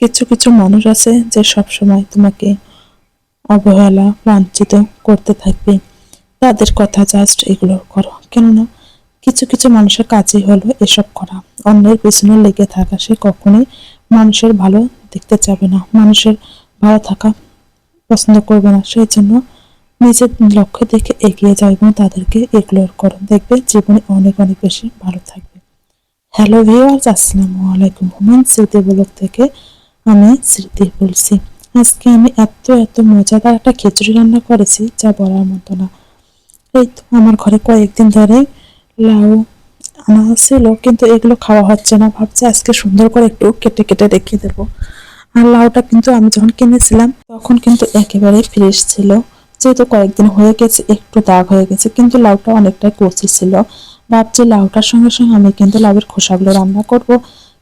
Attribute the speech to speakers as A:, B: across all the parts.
A: কিছু কিছু মানুষ আছে যে সব সময় তোমাকে অবহেলা, লাঞ্ছিত করতে থাকবে। তাদের কথা জাস্ট এগুলো করো। কেননা কিছু কিছু মানুষের কাজই হলো এসব করা। অন্যের পেছনে লেগে থাকা সে কখনোই মানুষের ভালো দেখতে চাবে না। মানুষের ভালো থাকা পছন্দ করবে না। সেই জন্য নিজের লক্ষ্য দেখে এগিয়ে যাও এবং তাদেরকে ইগনোর করো। দেখবে জীবনে অনেক অনেক বেশি ভালো থাকবে। হ্যালো ভিউয়ার্স আসসালামু আলাইকুম। হুমান ব্লগ থেকে আমি স্মৃতি বলছি। আজকে আমি এত এত মজাদার একটা খিচুড়ি রান্না করেছি যা বলার মতো না। এই তো আমার ঘরে কয়েকদিন ধরে লাউ আনা ছিল, কিন্তু এগুলো খাওয়া হচ্ছে না। ভাবছি আজকে সুন্দর করে একটু কেটে কেটে রেখে দেবো। আর লাউটা কিন্তু আমি যখন কিনেছিলাম, তখন কিন্তু একেবারে ফ্রেশ ছিল। যেহেতু কয়েকদিন হয়ে গেছে, একটু দাগ হয়ে গেছে, কিন্তু লাউটা অনেকটাই কচি ছিল। ভাবছি লাউটার সঙ্গে সঙ্গে আমি কিন্তু লাউয়ের খোসাগুলো রান্না করব।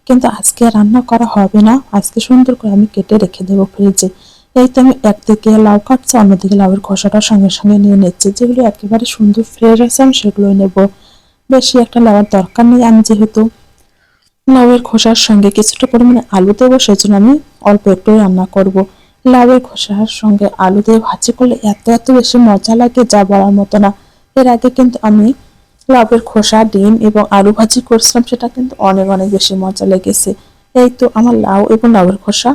A: কিন্তু আজকে রান্না করা হবে না। আজকে সুন্দর করে আমি কেটে রেখে দেবো ফ্রিজে। এই তো আমি একদিকে লাউ কাটছি, অন্যদিকে লাউয়ের খোসাটা সঙ্গে সঙ্গে নিয়ে নিচ্ছি। যেগুলো একেবারে সুন্দর ফ্রেশ আছে, আমি সেগুলোই নেব। বেশি একটা লাউয়ের দরকার নেই আমি যেহেতু। লাউয়ের খোসার সঙ্গে কিছুটা পরিমাণে আলু দেবো সেই জন্য আমি অল্প একটু রান্না করব। লাউয়ের খোসার সঙ্গে আলু দিয়ে ভাজি করলে এত এত বেশি মজা লাগে, যা বলার মতো না। এর আগে কিন্তু আমি লাউয়ের খোসা, ডিম এবং আলু ভাজি করছিলাম, সেটা কিন্তু অনেক অনেক বেশি মজা লেগেছে। এই তো আমার লাউ এবং লাউয়ের খোসা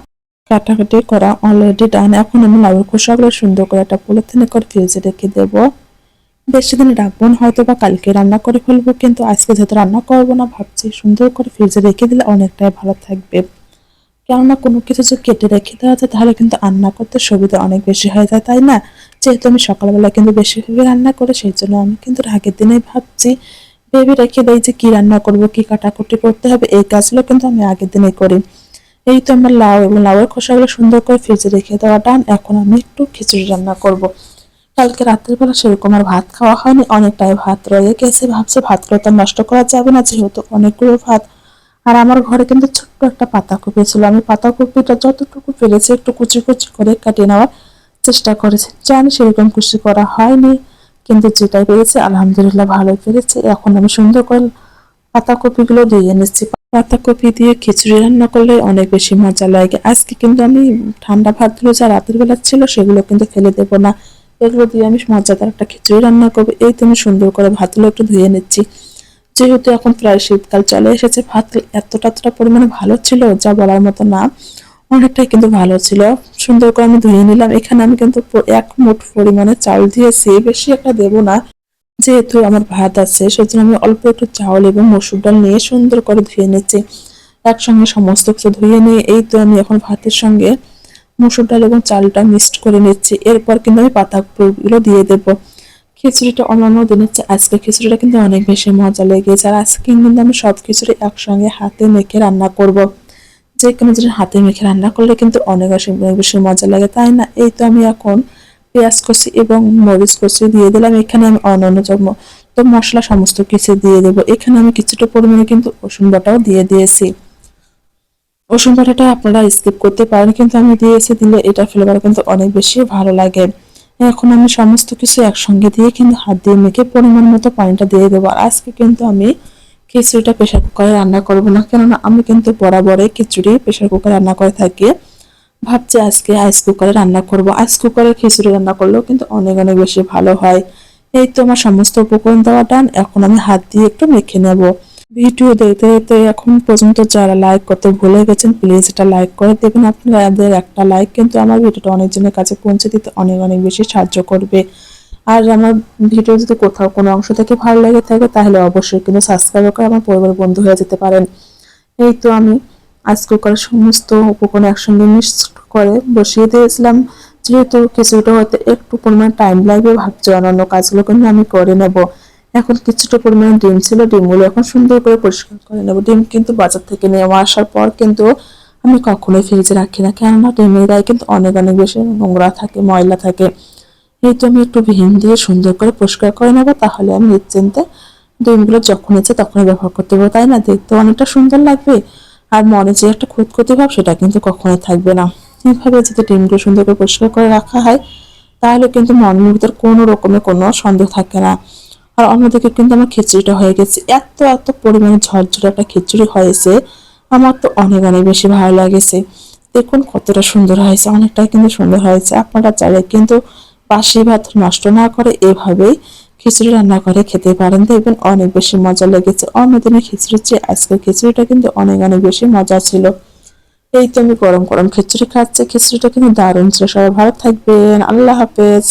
A: কাটাকাটি করা অলরেডি ডান এখন আমি লাউয়ের খোসাগুলো সুন্দর করে একটা পলিথিনে করে ফ্রিজে রেখে দেবো। বেশি দিন রাখব না, হয়তো বা কালকে রান্না করে ফেলব, কিন্তু আজকে যেহেতু রান্না করব না, ভাবছি সুন্দর করে ফ্রিজে রেখে দিলে অনেকটাই ভালো থাকবে। কেননা কোনো কিছু যদি কেটে রেখে দেওয়া যায়, তাহলে কিন্তু রান্না করতে সুবিধা অনেক বেশি হয়ে যায়, তাই না? যেহেতু আমি সকালবেলা কিন্তু বেশিভাবে রান্না করে, সেই জন্য আমি কিন্তু আগের দিনেই ভাবছি, ভেবে রেখে দেয় যে কি রান্না করব, কি কাটাকুটি করতে হবে। এই কাজগুলো কিন্তু আমি আগের দিনে করি। এই তো আমার লাউ এবং লাউয়ের খোসাগুলো সুন্দর করে ফ্রিজে রেখে দেওয়া ডান। এখন আমি একটু খিচুড়ি রান্না করব। কালকে রাতের বেলা সেরকম আর ভাত খাওয়া হয়নি, অনেকটাই ভাত রয়ে গেছে। ভাবছি ভাতগুলো তো নষ্ট করা যাবে না, যেহেতু অনেকগুলো ভাত। আর আমার ঘরে কিন্তু ছোট্ট একটা পাতাকপি ছিল। আমি পাতাকপিটা যতটুকু পেরেছি একটু কুচি কুচি করে কাটিয়ে নেওয়ার চেষ্টা করেছি। জানি সেরকম কুচি করা হয়নি, কিন্তু যেটাই পেরেছি আলহামদুলিল্লাহ ভালোই পেরেছি। এখন আমি সুন্দর করে পাতাকপিগুলো দিয়ে নিচ্ছি। পাতাকপি দিয়ে খিচুড়ি রান্না করলে অনেক বেশি মজা লাগে। আজকে কিন্তু আমি ঠান্ডা ভাতগুলো যা রাতের বেলা ছিল, সেগুলো কিন্তু ফেলে দেবো না। এগুলো দিয়ে আমি মজাদার একটা খিচুড়ি রান্না করব। এই তো আমি সুন্দর করে ভাতগুলো একটু ধুয়ে নিচ্ছি। যেহেতু এখন প্রায় শীতকাল চলে এসেছে, ভাত এতটা এতটা পরিমাণে ভালো ছিল, যা বলার মতো না। অনেকটাই কিন্তু ভালো ছিল। সুন্দর করে আমি ধুয়ে নিলাম। এখানে আমি কিন্তু এক মুঠ পরিমাণে চাল দিয়েছি বেশি একটা দেবো না। যেহেতু আমার ভাত আছে, সেজন্য আমি অল্প একটু চাউল এবং মসুর ডাল নিয়ে সুন্দর করে ধুয়ে নিচ্ছি। একসঙ্গে সমস্ত কিছু ধুয়ে নিয়ে এই তো আমি এখন ভাতের সঙ্গে মসুর ডাল এবং চালটা মিক্সড করে নিচ্ছি। এরপর কিন্তু আমি পাতাগুলো দিয়ে দেবো। খিচুড়িটা অন্যান্য দিনের চেয়ে আজকে খিচুড়িটা কিন্তু অনেক বেশি মজা লেগেছে। আর আজকে কিন্তু আমি সব খিচুড়ি একসঙ্গে হাতে মেখে রান্না করব। যে কোনো জিনিস হাতে মেখে রান্না করলে কিন্তু অনেক বেশি বেশি মজা লাগে, তাই না? এই তো আমি এখন পেঁয়াজ কষি এবং মরিচ কষি দিয়ে দিলাম। এখানে আমি অন্যান্য জন্ম তো মশলা সমস্ত কিছু দিয়ে দেবো। এখানে আমি কিছুটা পরিমাণে কিন্তু রসুন বাটাও দিয়ে দিয়েছি। রসুন বাটাটা আপনারা স্কিপ করতে পারেন, কিন্তু আমি দিয়েছি দিলে এটা ফ্লেভার কিন্তু অনেক বেশি ভালো লাগে। এখন আমি সমস্ত কিছু একসঙ্গে দিয়ে কিন্তু হাত দিয়ে মেখে পরিমাণ মতো পানিটা দিয়ে দেবো। আর আজকে কিন্তু আমি খিচুড়িটা প্রেশার কুকারে রান্না করব না। কেননা আমি কিন্তু বরাবরে খিচুড়ি প্রেশার কুকারে রান্না করে থাকি। ভাবছি আজকে আইস কুকারে রান্না করব। আইস কুকারে খিচুড়ি রান্না করলেও কিন্তু অনেক অনেক বেশি ভালো হয়। এই তো আমার সমস্ত উপকরণ দেওয়া ডান এখন আমি হাত দিয়ে একটু মেখে নেব। ভিডিও দেখতে দেখতে এখন পর্যন্ত যারা লাইক করতে ভুলে গেছেন প্লিজ এটা লাইক করে দেবেন। আপনাদের একটা লাইক কিন্তু আমার ভিডিওটা অনেকজনের কাছে পৌঁছে দিতে অনেক অনেক বেশি সাহায্য করবে। আর আমার ভিডিও যদি কোথাও কোনো অংশ থেকে ভালো লেগে থাকে, তাহলে অবশ্যই কিন্তু সাবস্ক্রাইব করে আমার পরিবার বন্ধু হয়ে যেতে পারেন। এই তো আমি আইস সমস্ত উপকরণ একসঙ্গে মিক্স করে বসিয়ে দিয়েছিলাম। যেহেতু কিছুটা হতে একটু পরিমাণ টাইম লাগবে, ভাবছি অন্যান্য কাজগুলো কিন্তু আমি করে নেব। এখন কিছুটা পরিমাণে ডিম ছিল, ডিমগুলো এখন সুন্দর করে পরিষ্কার করে নেব। ডিম কিন্তু বাজার থেকে নেওয়া আসার পর কিন্তু আমি কখনোই ফ্রিজে রাখি না, কেননা ডিমের গায়ে কিন্তু অনেক অনেক বেশি নোংরা থাকে, ময়লা থাকে। এই তো আমি একটু ভিম দিয়ে সুন্দর করে পরিষ্কার করে নেব, তাহলে আমি নিশ্চিন্তে ডিমগুলো যখন ইচ্ছে তখনই ব্যবহার করতে পারব, তাই না? দেখতে অনেকটা সুন্দর লাগবে। আর মনে যে একটা খুঁতখুতি ভাব, সেটা কিন্তু কখনোই থাকবে না। এইভাবে যদি ডিমগুলো সুন্দর করে পরিষ্কার করে রাখা হয়, তাহলে কিন্তু মনের ভিতর কোনো রকমের কোনো সন্দেহ থাকে না। আর অন্যদিকে কিন্তু আমার খিচুড়িটা হয়ে গেছে। এত এত পরিমাণে ঝরঝরে একটা খিচুড়ি হয়েছে। আমার তো অনেক অনেক বেশি ভালো লাগেছে। দেখুন কতটা সুন্দর হয়েছে, অনেকটাই কিন্তু সুন্দর হয়েছে। আপনারা চাইলে কিন্তু বাসি ভাত নষ্ট না করে এভাবেই খিচুড়ি রান্না করে খেতে পারেন। দেখবেন অনেক বেশি মজা লেগেছে। অন্যদিনের খিচুড়ির চেয়ে আজকের খিচুড়িটা কিন্তু অনেক অনেক বেশি মজা ছিল। এই তো আমি গরম গরম খিচুড়ি খাচ্ছি। খিচুড়িটা কিন্তু দারুণ ছিল। সবাই ভালো থাকবেন। আল্লাহ হাফেজ।